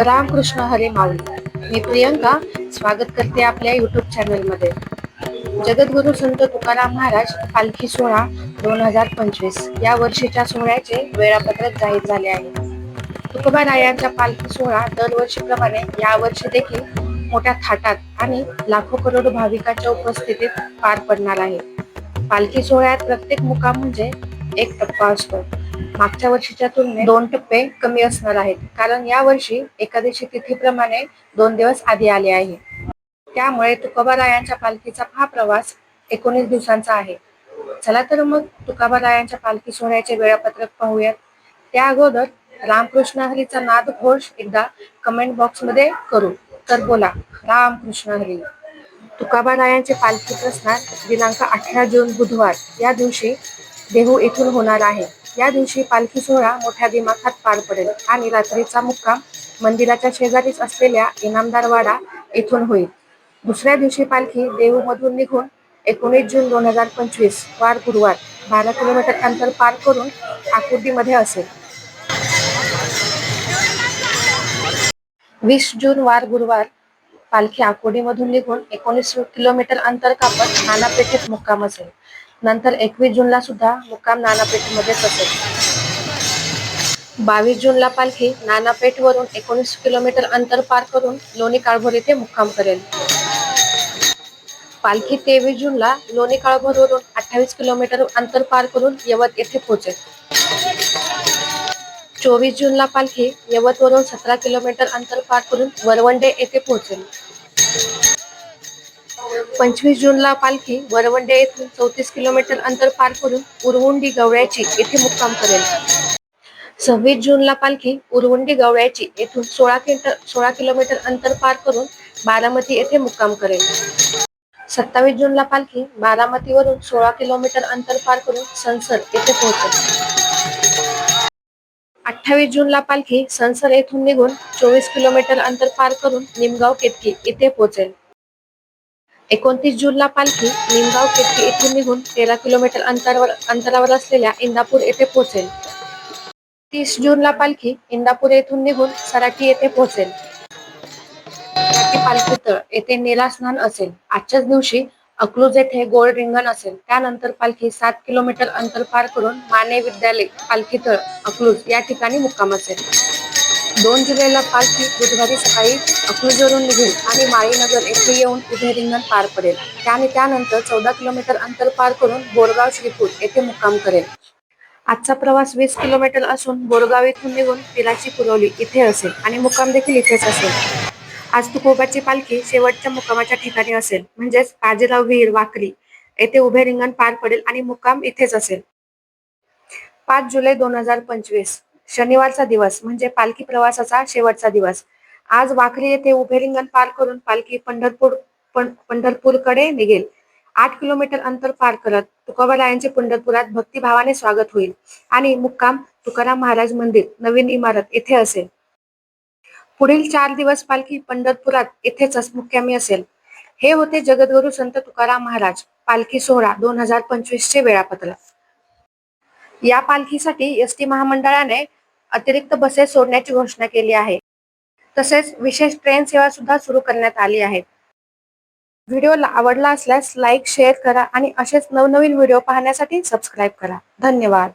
रामकृष्ण हरे माऊली. मी प्रियंका स्वागत करते आपल्या युट्यूब चॅनलमध्ये जगद्गुरु संत तुकाराम महाराज पालखी सोहळा दोन हजार पंचवीस. या वर्षीच्या सोहळ्याचे वेळापत्रक जाहीर झाले आहे. तुकोबारायांचा पालखी सोहळा दरवर्षीप्रमाणे यावर्षी देखील मोठ्या थाटात आणि लाखो करोड भाविकांच्या उपस्थितीत पार पडणार आहे. पालखी सोहळ्यात प्रत्येक मुकाम म्हणजे एक टप्पा असतो. मागच्या वर्षीच्या तुलनेत दोन टप्पे कमी असणार आहेत. कारण या वर्षी एकादशी तिथीप्रमाणे दोन दिवस आधी आले आहे. त्यामुळे तुकोबारायांच्या पालखीचा हा प्रवास एकोणीस दिवसांचा आहे. चला तर मग तुकाबारायांच्या पालखी सोहळ्याचे वेळापत्रक पाहूयात. त्या अगोदर रामकृष्ण हरीचा नाद घोष एकदा कमेंट बॉक्समध्ये करू. तर बोला रामकृष्ण हरी. तुकाबारायांचे पालखी प्रस्थान दिनांक अठरा जून बुधवार या दिवशी देहू येथून होणार आहे. या दिवशी पालखी सोहळा मोठ्या दिमाखात पार पडेल. आणि रात्रीचा मुक्काम मंदिराच्या शेजारीच असलेल्या इनामदारवाडा येथून होईल. दुसऱ्या दिवशी पालखी देहूमधून निघून एकोणीस जून दोन हजार पंचवीस वार गुरुवार बारा किलोमीटर अंतर पार करून आकुर्डीमध्ये असेल. वीस जून वार गुरुवार पालखी आकुर्डीमधून निघून एकोणीस किलोमीटर अंतर कापत नानापेठेत मुक्काम असेल. नंतर एकवीस जूनला सुद्धा मुक्काम नानापेठमध्येच असेल बावीस जूनला पालखी नानापेठ वरून एकोणीस किलोमीटर अंतर पार करून लोणी काळभोर येथे मुक्काम करेल. पालखी तेवीस जूनला लोणी काळभोरवरून अठ्ठावीस किलोमीटर अंतर पार करून यवत येथे पोहोचेल. चोवीस जूनला पालखी यवत वरून सतरा किलोमीटर अंतर पार करून वरवंडे येथे पोहोचेल. पंचवीस जूनला पालखी वरवंडे येथून चौतीस किलोमीटर अंतर पार करून उरवुंडी गवळ्याची येथे मुक्काम करेल. सव्वीस जूनला पालखी उरवुंडी गवळ्याची येथून सोळा किलोमीटर सोळा किलोमीटर अंतर पार करून बारामती येथे मुक्काम करेल. सत्तावीस जूनला पालखी बारामतीवरून सोळा किलोमीटर अंतर पार करून संसद येथे पोहोचेल. अठ्ठावीस जूनला पालखी संसद येथून निघून चोवीस किलोमीटर अंतर पार करून निमगाव केतकी येथे पोहोचेल. एकोणतीस जूनला पालखी निमगाव केतकी येथून निघून तेरा किलोमीटर अंतरावर अंतरावर असलेल्या इंदापूर येथे पोहोचेल. तीस जूनला पालखी इंदापूर येथून निघून सराठी येथे पोहोचेल. पालखी तळ येथे नेला स्नान असेल. आजच्याच दिवशी अकलूज येथे गोल रिंगण असेल. त्यानंतर पालखी सात किलोमीटर अंतर पार करून माने विद्यालय पालखी तळ अकलूज या ठिकाणी मुक्काम असेल. दोन जुलैला पालखी बुधवारी सकाळी अकलूजवरून निघेल आणि माळीनगर येथे येऊन उभे रिंगण पार पडेल. त्याने त्यानंतर चौदा किलोमीटर अंतर पार करून बोरगाव श्रीपूर येथे मुक्काम करेल. आजचा प्रवास वीस किलोमीटर असून बोरगाव येथून निघून पिलाची पुरवली इथे असेल आणि मुक्काम देखील इथेच असेल. आज तुकोबाची पालखी शेवटच्या मुक्कामाच्या ठिकाणी असेल. म्हणजेच काजीराव विहीर वाकरी येथे उभे रिंगण पार पडेल आणि मुक्काम इथेच असेल. पाच जुलै दोन हजार पंचवीस. शनिवारचा दिवस म्हणजे पालखी प्रवासाचा शेवटचा दिवस. आज वाखरी येथे उभे रिंगण पार करून पालखी पंढरपूर पंढरपूरकडे निघेल. आठ किलोमीटर अंतर पार करत तुकोबारायांचे पंढरपुरात भक्तिभावाने स्वागत होईल आणि मुक्काम तुकाराम महाराज मंदिर नवीन इमारत येथे असेल. पुढील चार दिवस पालखी पंढरपुरात येथेच मुक्कामी असेल. हे होते जगद्गुरु संत तुकाराम महाराज पालखी सोहळा दोन हजार पंचवीस चे वेळापत्रक. या पालखीसाठी एस टी महामंडळाने अतिरिक्त बसेस सोडण्याची घोषणा केली आहे. तसेच विशेष ट्रेन सेवा सुद्धा सुरू करण्यात आली आहे व्हिडिओ आवडला असल्यास लाईक शेअर करा आणि असेच नवनवीन व्हिडिओ पाहण्यासाठी सबस्क्राईब करा. धन्यवाद.